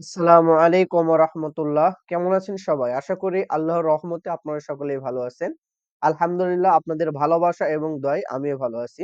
আসসালামু আলাইকুম রাহমাতুল্লাহ। কেমন আছেন সবাই? আশা করি আল্লাহর রহমতে আপনারা সকলেই ভালো আছেন। আলহামদুলিল্লাহ আপনাদের ভালোবাসা এবং দোয়ায় আমিও ভালো আছি।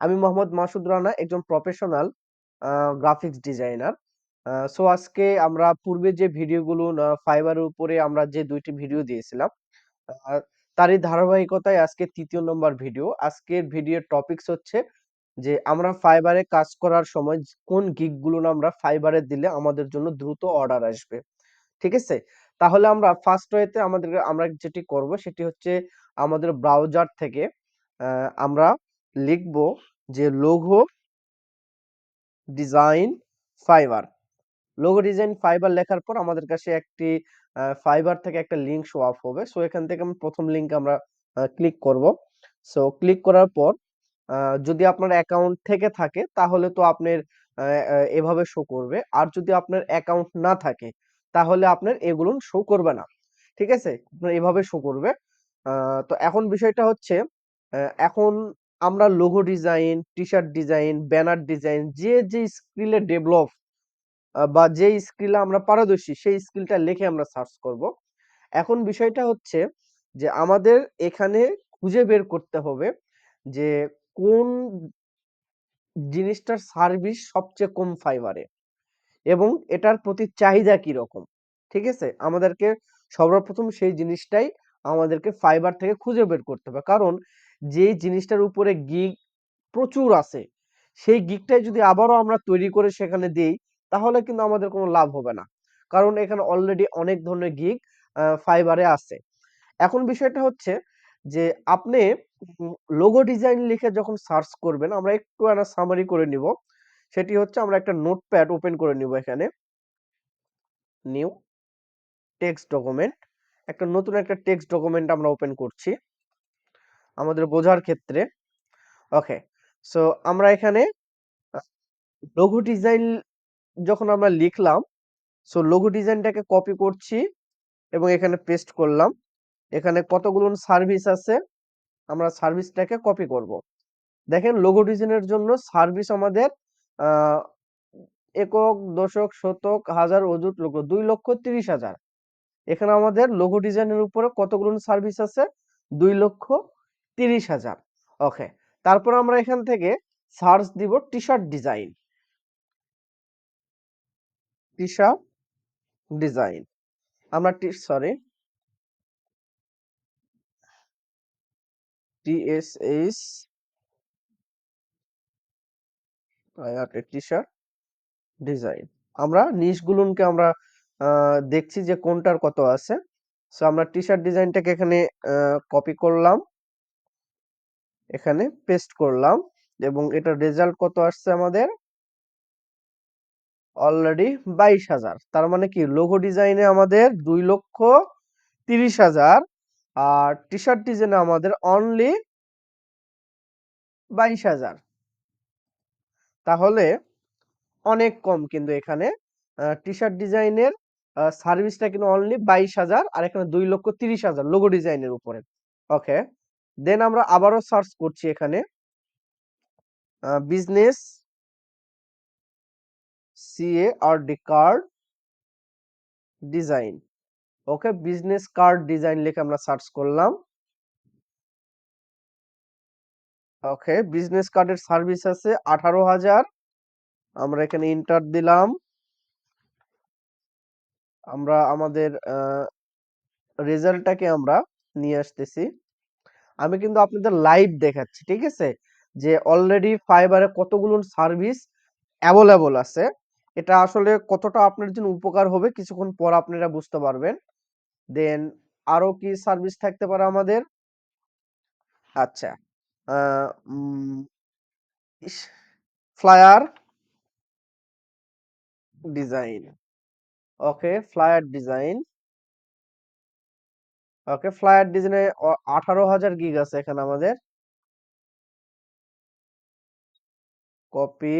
আমি মোহাম্মদ মাসুদ রানা একজন প্রফেশনাল গ্রাফিক্স ডিজাইনার। সো আজকে আমরা পূর্বে যে ভিডিওগুলো না ফাইবার এর উপরে আমরা যে দুইটি ভিডিও দিয়েছিলাম, তারই ধারাবাহিকতায় আজকে তৃতীয় নম্বর ভিডিও। আজকের ভিডিওর টপিকস হচ্ছে যে, আমরা ফাইবারে কাজ করার সময় কোন গিগগুলো না আমরা ফাইবারে দিলে আমাদের জন্য দ্রুত অর্ডার আসবে। ঠিক আছে? তাহলে আমরা ফার্স্ট ওয়েতে আমাদের, আমরা যেটি করব সেটি হচ্ছে আমাদের ব্রাউজার থেকে আমরা লিখব যে logo design Fiverr. Logo design Fiverr লেখার পর আমাদের কাছে একটি ফাইবার থেকে একটা লিঙ্ক শো অফ হবে। সো এখান থেকে আমি ১ম লিঙ্কে আমরা ক্লিক করব। সো ক্লিক করার পর যদি আপনার অ্যাকাউন্ট থেকে থাকে তাহলে তো আপনার এভাবে শো করবে। আর যদি আপনার অ্যাকাউন্ট না থাকে তাহলে আপনার এগুলো শো করবে না। ঠিক আছে? আপনার এভাবে শো করবে। তো এখন বিষয়টা হচ্ছে এখন আমরা logo design, T-shirt design, banner design যে, যে স্কিলে ডেভেলপ বা যেই স্কিলে আমরা পারদর্শী সেই স্কিলটা লিখে আমরা সার্চ করব। এখন বিষয়টা হচ্ছে যে আমাদের এখানে খুঁজে বের করতে হবে যে কোন জিনিসটার সার্ভিস সবচেয়ে কম ফাইবারে এবং এটার প্রতি চাহিদা কীরকম। ঠিক আছে? আমাদেরকে সর্বপ্রথম সেই জিনিসটাই আমাদেরকে ফাইবার থেকে খুঁজে বের করতে হবে। কারণ যেই জিনিসটার উপরে গিগ প্রচুর আছে, সেই গিগটাই যদি আবারও আমরা তৈরি করে সেখানে দেই, তাহলে কিন্তু আমাদের কোনো লাভ হবে না। কারণ এখানে অলরেডি অনেক ধরনের গিগ ফাইবারে আছে। এখন বিষয়টা হচ্ছে যে আপনি লোগো ডিজাইন লিখে যখন সার্চ করবেন, আমরা একটু একটা সামারি করে নিব। সেটি হচ্ছে আমরা একটা নোটপ্যাড ওপেন করে নিব এখানে। New text document. একটা নতুন একটা টেক্সট ডকুমেন্ট আমরা ওপেন করছি। আমাদের বোঝার ক্ষেত্রে। ওকে। সো আমরা এখানে লোগো ডিজাইন যখন আমরা লিখলাম, সো লোগো ডিজাইনটাকে কপি করছি এবং এখানে পেস্ট করলাম। এখানে কতগুলো সার্ভিস আছে, আমরা সার্ভিসটাকে কপি করব। দেখেন লোগো ডিজাইনের জন্য সার্ভিস আমাদের একক, দশক, শতক, হাজার, অযুত, লক্ষ ২,৩০,০০০ এখানে আমাদের লোগো ডিজাইনের উপরে কতগুলো সার্ভিস আছে? ২,৩০,০০০ ওকে। তারপর আমরা এখান থেকে সার্চ দিব টি-শার্ট ডিজাইন। T-shirt design. আমরা টি সরি। টিএসএইচ আয়াতে টি-শার্ট ডিজাইন। আমরা নিচগুলোনকে আমরা দেখছি যে কোনটার কত আছে। সো আমরা টি-শার্ট ডিজাইনটাকে এখানে কপি করলাম। এখানে পেস্ট করলাম এবং এটার রেজাল্ট কত আসছে আমাদের? অলরেডি ২২,০০০ তার মানে কি লোগো ডিজাইনে আমাদের ২,৩০,০০০ আর টি-শার্ট ডিজাইনে আমাদের অনলি ২২,০০০ তাহলে অনেক কম কিন্তু এখানে আ টি-শার্ট ডিজাইনের সার্ভিসটা কিন্তু অনলি ২২,০০০ আর এখানে ২,৩০,০০০ লোগো ডিজাইনের উপরে। ওকে। দেন আমরা আবারও সার্চ করছি এখানে। আ R D card design. Okay, business card design লিখে আমরা সার্চ করলাম। ওকে, বিজনেস কার্ডের সার্ভিস আছে ১৮,০০০ আমরা এখানে ইন্টার দিলাম। আমরা আমাদের রেজাল্টটাকে আমরা নিয়ে আসতেছি। আমি কিন্তু আপনাদের লাইভ দেখাচ্ছি। ঠিক আছে? যে অলরেডি ফাইবারে কতগুলো সার্ভিস অ্যাভেলেবল আছে। এটা আসলে কতটা আপনার জন্য উপকার হবে কিছুক্ষণ পর আপনারা বুঝতে পারবেন। দেন আরও কি সার্ভিস থাকতে পারে আমাদের? আচ্ছা। Flyer design. Okay, flyer design. Okay, flyer ডিজাইনে আঠারো হাজার গিগ আছে এখানে আমাদের। কপি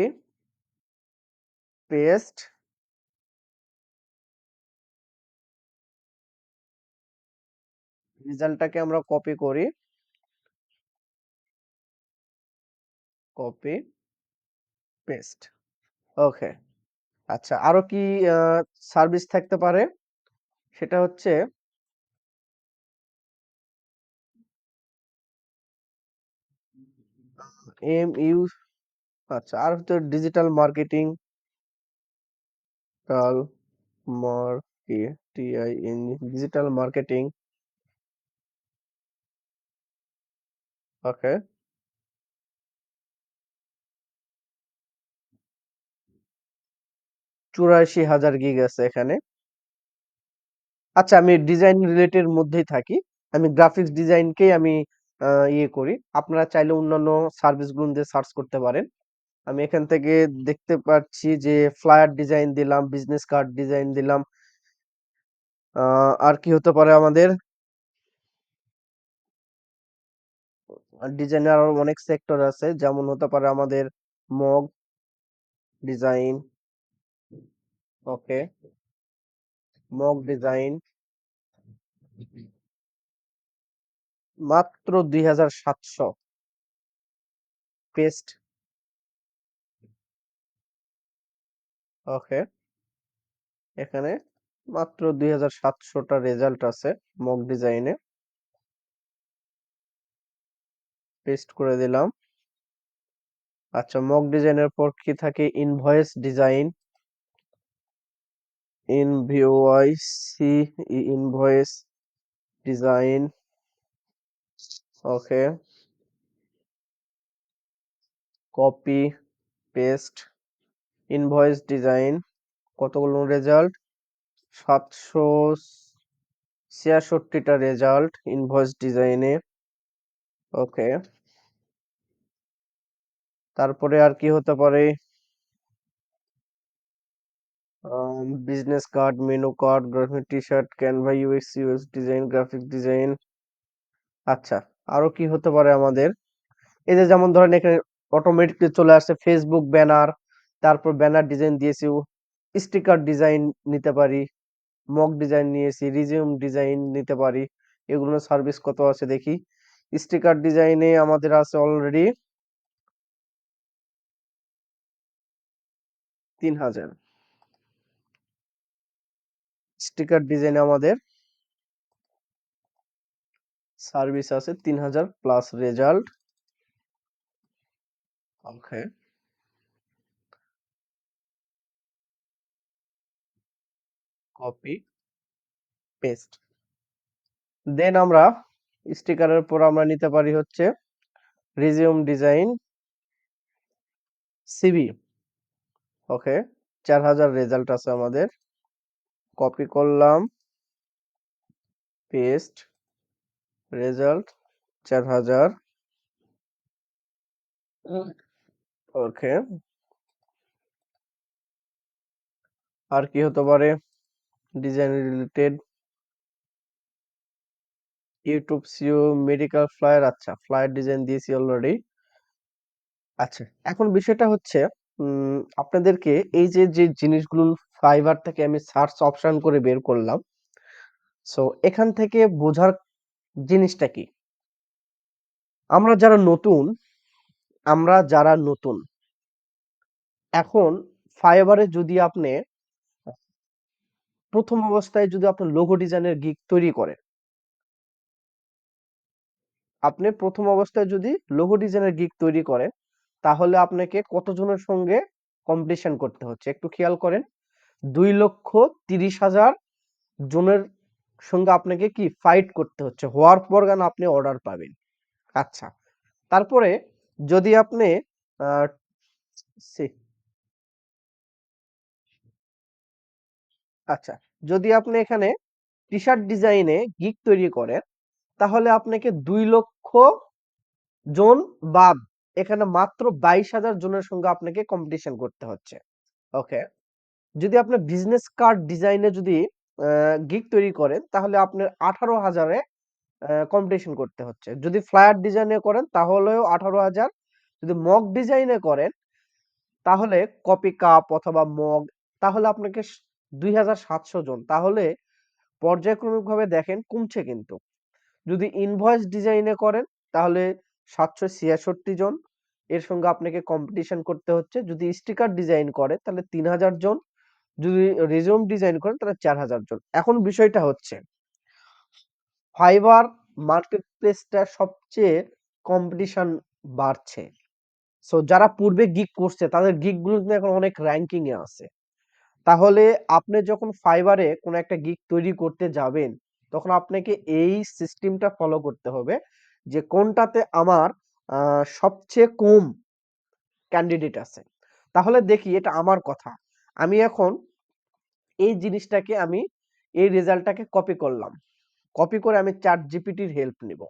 পেস্ট রেজাল্টটাকে আমরা কপি করি। Copy paste. ওকে। আচ্ছা আরও কি সার্ভিস থাকতে পারে সেটা হচ্ছে এম ইউ আচ্ছা আর হচ্ছে ডিজিটাল মার্কেটিং টাল মার্কে T I N digital marketing চুরাশি হাজার গিগ আছে এখানে। আচ্ছা আমি ডিজাইন রিলেটেড মধ্যেই থাকি। আমি গ্রাফিক্স ডিজাইনকেই আমি ইয়ে করি। আপনারা চাইলে অন্যান্য সার্ভিসগুলো দিয়ে সার্চ করতে পারেন। আমি এখান থেকে দেখতে পাচ্ছি যে ফ্লায়ার ডিজাইন দিলাম বিজনেস কার্ড ডিজাইন দিলাম। আর কি হতে পারে আমাদের? ডিজাইনের আরও অনেক সেক্টর আছে। যেমন হতে পারে আমাদের mug design okay mug design মাত্র দুই হাজার সাতশো। পেস্ট। ওকে এখানে মাত্র দুই হাজার সাতশোটা রেজাল্ট আছে মগ ডিজাইনে পেস্ট করে দিলাম। আচ্ছা মক ডিজাইনের পর কি থাকে? Invoice design I N V O I C invoice design okay copy paste invoice design কতগুলো রেজাল্ট সাতশো ছিয়াষট্টিটা রেজাল্ট ইনভয়েস ডিজাইনে ওকে তারপরে আর কি হতে পারে? Business card menu card graphic T-shirt Canva UX UX design graphic design আচ্ছা আরও কি হতে পারে আমাদের? এই যেমন ধরেন এখানে অটোমেটিকলি চলে আসছে ফেসবুক ব্যানার তারপর ব্যানার ডিজাইন দিয়েছি স্টিকার ডিজাইন নিতে পারি মক ডিজাইন নিয়েছি রিজিউম ডিজাইন নিতে পারি, এগুলো সার্ভিস কত আছে দেখি? স্টিকার ডিজাইনে আমাদের আছে অলরেডি তিন হাজার। স্টিকার ডিজাইনে আমাদের। সার্ভিস আছে তিন হাজার plus result. Okay. Copy, paste. Then আমরা স্টিকারের পর আমরা নিতে পারি হচ্ছে রিজিউম ডিজাইন সিভি ওকে, চার হাজার রেজাল্ট আছে আমাদের। কপি করলাম। পেস্ট রেজাল্ট চার হাজার। ওকে। আর কি হতে পারে? Design related YouTube SEO medical flyer আচ্ছা ফ্লায়ার ডিজাইন দিয়েছি অলরেডি আচ্ছা এখন বিষয়টা হচ্ছে উম, আপনাদেরকে এই যে যে জিনিসগুলো ফাইবার থেকে আমি সার্চ অপশন করে বের করলাম সো এখান থেকে বোঝার জিনিসটা কি? আমরা যারা নতুন আমরা যারা নতুন এখন ফাইবারে যদি আপনি প্রথম অবস্থায় যদি আপনি লোগো ডিজাইনের গিগ তৈরি করেন আপনি প্রথম অবস্থায় যদি লোগো ডিজাইনের গিগ তৈরি করেন তাহলে আপনাকে কতজনের সঙ্গে কম্পিটিশন করতে হচ্ছে? একটু খেয়াল করেন। দুই লক্ষ তিরিশ হাজার জনের সঙ্গে আপনাকে কি ফাইট করতে হচ্ছে? হওয়ার পর গান আপনি অর্ডার পাবেন। আচ্ছা তারপরে যদি আপনি আচ্ছা যদি আপনি এখানে টি শার্ট ডিজাইনে গিগ তৈরি করেন, তাহলে আপনাকে দুই লক্ষ জন বাদ এখানে মাত্র বাইশ হাজার জনের সঙ্গে আপনাকে কম্পিটিশন করতে হচ্ছে। ওকে যদি আপনি বিজনেস কার্ড ডিজাইনে যদি গিগ তৈরি করেন, তাহলে আপনার আঠারো হাজারে কম্পিটিশন করতে হচ্ছে। যদি ফ্লায়ার ডিজাইনে করেন, তাহলেও আঠারো হাজার। যদি মগ ডিজাইনে করেন, তাহলে কপি কাপ অথবা মগ তাহলে আপনাকে দুই হাজার সাতশো জন। তাহলে পর্যায়ক্রমিকভাবে দেখেন কমছে কিন্তু। যদি ইনভয়েস ডিজাইনে করেন, তাহলে সাতশো ছিয়াষট্টি জন। এর সঙ্গে আপনাকে কম্পিটিশন করতে হচ্ছে। যদি স্টিকার ডিজাইন করে, তাহলে তিন হাজার জন। যদি রেজিউম ডিজাইন করেন, তাহলে চার হাজার জন। এখন বিষয়টা হচ্ছে ফাইবার মার্কেট প্লেসটা সবচেয়ে কম্পিটিশন বাড়ছে। সো যারা পূর্বে গিগ করছে, তাদের গিগগুলো কিন্তু এখন অনেক র্যাঙ্কিং এ আছে। তাহলে আপনি যখন ফাইবারে কোনো একটা গিগ তৈরি করতে যাবেন, তখন আপনাকে এই সিস্টেমটা ফলো করতে হবে যে কোনটাতে আমার সবচেয়ে কম ক্যান্ডিডেট আছে। তাহলে দেখি এটা আমার কথা। আমি এখন এই জিনিসটাকে আমি, এই রেজাল্টটাকে কপি করলাম। কপি করে আমি চ্যাট জিপিটির হেল্প নিব।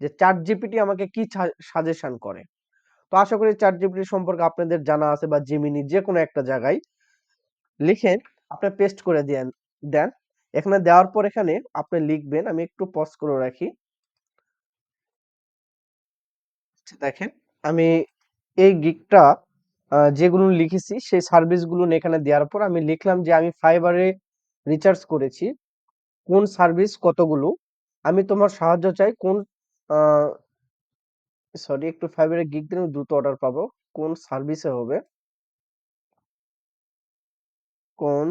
যে চ্যাট জিপিটি আমাকে কি সাজেশন করে? তো আশা করি চ্যাট জিপিটি সম্পর্কে আপনাদের জানা আছে বা জিমিনি যে কোনো একটা জায়গায় লিখে আপনি পেস্ট করে দেন দেন। এখানে দেওয়ার পর এখানে আপনি লিখবেন, আমি একটু পজ করে রাখি আচ্ছা, দেখেন, আমি এই গিকটা যেগুলো লিখেছি, সেই সার্ভিসগুলো এখানে দেওয়ার পর আমি লিখলাম যে, আমি ফাইবারে রিচার্জ করেছি। কোন সার্ভিস কতগুলো? আমি তোমার সাহায্য চাই কোন সরি, একটু ফাইবারে গিগ দিলে দ্রুত অর্ডার পাবো। কোন সার্ভিসে হবে? কোন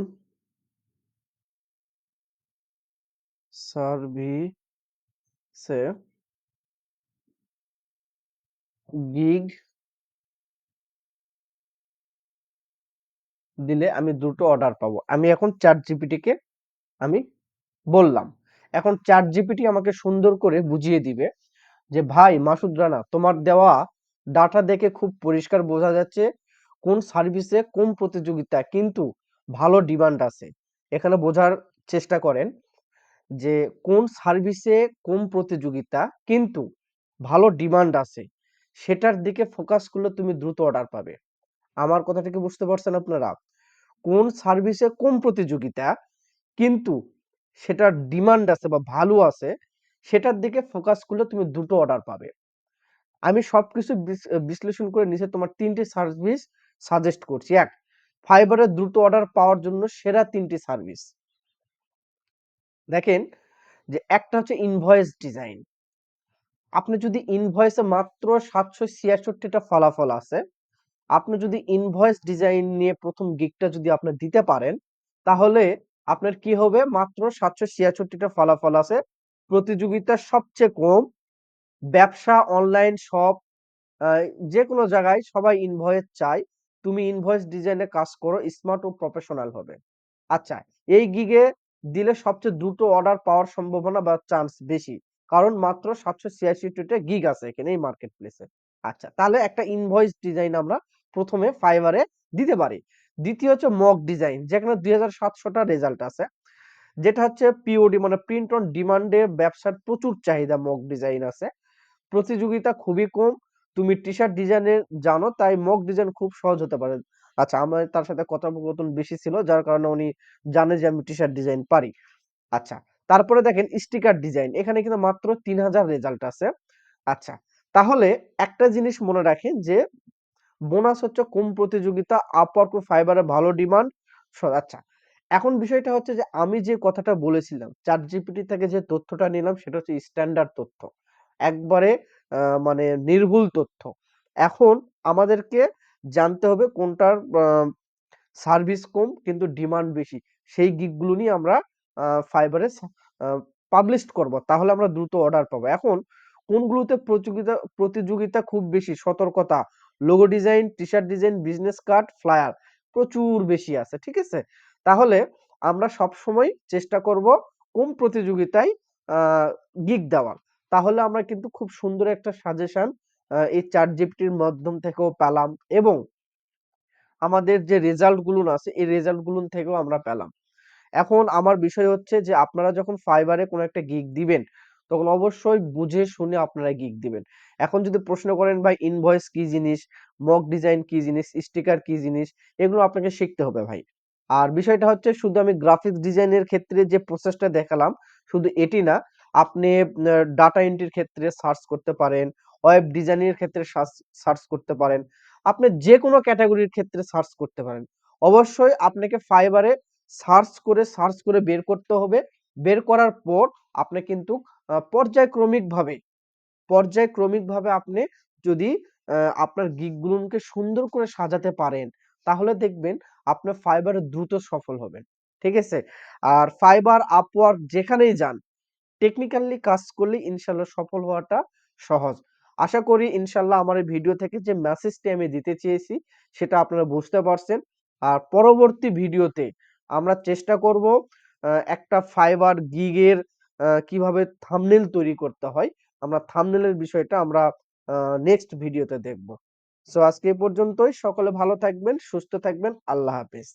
সার্ভিসে গিগ দিলে আমি দ্রুত অর্ডার পাবো। আমি এখন চ্যাট জিপিটিকে আমি বললাম। এখন চ্যাট জিপিটি আমাকে সুন্দর করে বুঝিয়ে দিবে যে, ভাই মাসুদ রানা, তোমার দেওয়া ডাটা দেখে খুব পরিষ্কার বোঝা যাচ্ছে কোন সার্ভিসে কোন প্রতিযোগিতা, কিন্তু ভালো ডিমান্ড আছে। এখানে বোঝার চেষ্টা করেন যে, কোন সার্ভিসে কোন প্রতিযোগিতা, কিন্তু ভালো ডিমান্ড আছে। সেটার দিকে ফোকাস করলে তুমি দ্রুত অর্ডার পাবে। আমার কথা থেকে বুঝতে পারছেন আপনারা? কোন সার্ভিসে কম প্রতিযোগিতা, কিন্তু সেটার ডিমান্ড আছে বা ভালো আছে, সেটার দিকে ফোকাস করলে তুমি দুটো অর্ডার পাবে। আমি সবকিছু বিশ্লেষণ করে নিচে তোমার তিনটি সার্ভিস সাজেস্ট করছি। এক ফাইবারের দ্রুত অর্ডার পাওয়ার জন্য সেরা তিনটি সার্ভিস দেখেন যে একটা হচ্ছে ইনভয়েস ডিজাইন আপনি যদি ইনভয়েসে মাত্র সাতশো ছিয়াষট্টিটা ফলাফল আছে, আপনি যদি ইনভয়েস ডিজাইন নিয়ে প্রথম গিকটা যদি আপনি দিতে পারেন, তাহলে আপনার কি হবে? মাত্র সাতশো ছিয়াষট্টিটা ফলাফল আছে। প্রতিযোগিতা সবচেয়ে কম, ব্যবসা অনলাইন সব যে কোনো জায়গায় সবাই ইনভয়েস চায়। তুমি ইনভয়েস ডিজাইনে কাজ করো স্মার্ট ও প্রফেশনাল হবে। আচ্ছা এই গিগে দিলে সবচেয়ে দ্রুত অর্ডার পাওয়ার সম্ভাবনা বা চান্স বেশি। কারণ মাত্র সাতশো ছিয়াশিটা গিগ আছে এখানে এই মার্কেট প্লেসে আচ্ছা তাহলে একটা ইনভয়েস ডিজাইন আমরা প্রথমে ফাইবারে দিতে পারি। দ্বিতীয় হচ্ছে মক ডিজাইন যেখানে দুই হাজার সাতশোটা রেজাল্ট আছে। যেটা হচ্ছে পিওডি মানে প্রিন্ট অন ডিমান্ডে ব্যবসার প্রচুর চাহিদা মক ডিজাইন আছে। প্রতিযোগিতা খুবই কম, তুমি টি শার্ট ডিজাইনে জানো, তাই মক ডিজাইন খুব সহজ হতে পারে। আচ্ছা আমার তার সাথে কথোপকথন বেশি ছিল, যার কারণে উনি জানে যে আমি টি শার্ট ডিজাইন পারি। আচ্ছা তারপরে দেখেন স্টিকার ডিজাইন এখানে কিন্তু মাত্র তিন হাজার রেজাল্ট আছে। আচ্ছা তাহলে একটা জিনিস মনে রাখেন যে বোনাস হচ্ছে কম প্রতিযোগিতা আপওয়ার্ক ফাইবারে ভালো ডিমান্ড আচ্ছা এখন বিষয়টা হচ্ছে যে, আমি যে কথাটা বলেছিলাম চার জিপিটি থেকে যে তথ্যটা নিলাম, সেটা হচ্ছে স্ট্যান্ডার্ড তথ্য, একবারে মানে নির্ভুল তথ্য। এখন আমাদেরকে জানতে হবে কোনটার সার্ভিস কম কিন্তু ডিমান্ড বেশি, সেই গিকগুলো নিয়ে আমরা ফাইবারে পাবলিশ করব, তাহলে আমরা দ্রুত অর্ডার পাবো। এখন কোনগুলোতে প্রতিযোগিতা প্রতিযোগিতা খুব বেশি? সতর্কতা logo design T-shirt design business card flyer প্রচুর বেশি আছে, ঠিক আছে? তাহলে আমরা সব সময় চেষ্টা করব কম প্রতিযোগিতায় গিগ দেওয়ার। তাহলে আমরা কিন্তু খুব সুন্দর একটা সাজেশন এই চার জিপটির মাধ্যম থেকেও পেলাম এবং আমাদের যে রেজাল্টগুলো আছে, এই রেজাল্টগুলো থেকেও আমরা পেলাম। এখন আমার বিষয় হচ্ছে যে, আপনারা যখন ফাইবারে কোনো একটা গিগ দিবেন, তখন অবশ্যই বুঝে শুনে আপনারা গিগ দিবেন। এখন যদি প্রশ্ন করেন, ভাই ইনভয়েস কি জিনিস? মক ডিজাইন কি জিনিস? স্টিকার কি জিনিস? এগুলো আপনাকে শিখতে হবে, ভাই। আর বিষয়টা হচ্ছে, শুধু আমি গ্রাফিক্স ডিজাইনের ক্ষেত্রে যে প্রসেসটা দেখালাম, শুধু এটি না, আপনি ডাটা এন্ট্রির ক্ষেত্রে সার্চ করতে পারেন ওয়েব ডিজাইনের ক্ষেত্রে সার্চ করতে পারেন। আপনি যে কোনো ক্যাটাগরির ক্ষেত্রে সার্চ করতে পারেন। অবশ্যই আপনাকে ফাইবারে সার্চ করে সার্চ করে বের করতে হবে বের করার পর আপনি কিন্তু পর্যায়ক্রমিকভাবে পর্যায়ক্রমিকভাবে আপনি যদি আপনার গিগগুলোকে সুন্দর করে সাজাতে পারেন তাহলে দেখবেন আপনার ফাইবার দ্রুত সফল হবেন। ঠিক আছে? আর ফাইবার, আপওয়ার্ক যেখানেই যান টেকনিক্যালি কাজ করলে ইনশাআল্লাহ সফল হওয়াটা সহজ। আশা করি ইনশাল্লাহ আমার এই ভিডিও থেকে যে মেসেজটি আমি দিতে চেয়েছি সেটা আপনারা বুঝতে পারছেন। আর পরবর্তী ভিডিওতে আমরা চেষ্টা করব একটা ফাইবার গিগের কীভাবে থামনেল তৈরি করতে হয়। আমরা থামনেলের বিষয়টা আমরা নেক্সট ভিডিওতে দেখব। সো আজকে পর্যন্তই। সকলে ভালো থাকবেন, সুস্থ থাকবেন। আল্লাহ হাফেজ।